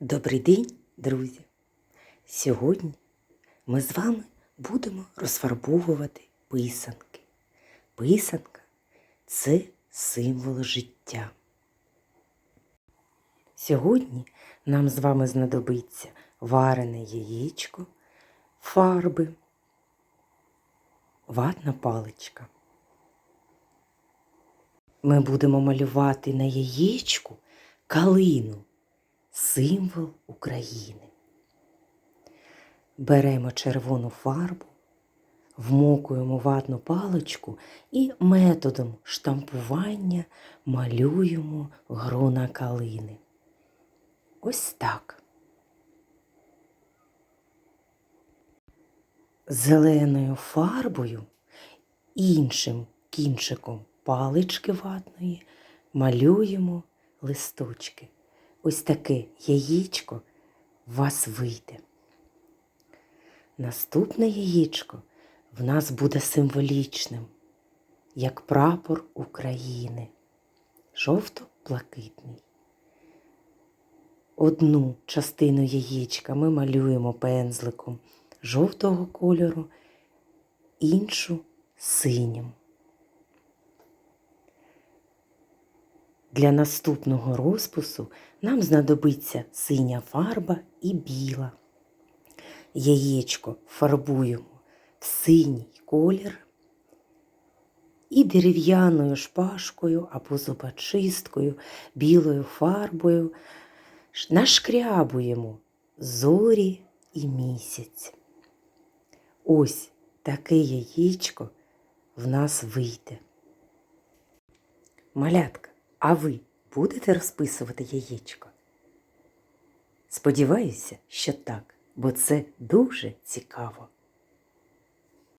Добрий день, друзі! Сьогодні ми з вами будемо розфарбовувати писанки. Писанка це символ життя. Сьогодні нам з вами знадобиться варене яєчко, фарби, ватна паличка. Ми будемо малювати на яєчку калину символ України. Беремо червону фарбу, вмокуємо ватну паличку і методом штампування малюємо грона калини. Ось так. Зеленою фарбою іншим кінчиком палички ватної малюємо листочки ось таке яєчко в вас вийде. Наступне яєчко в нас буде символічним, як прапор України, жовто-блакитний. Одну частину яєчка ми малюємо пензликом жовтого кольору, іншу синім. Для наступного розпису нам знадобиться синя фарба і біла. Яєчко фарбуємо в синій колір і дерев'яною шпажкою або зубочисткою, білою фарбою нашкрябуємо зорі і місяць. Ось таке яєчко в нас вийде. Малятка. А ви будете розписувати яєчко? Сподіваюся, що так, бо це дуже цікаво.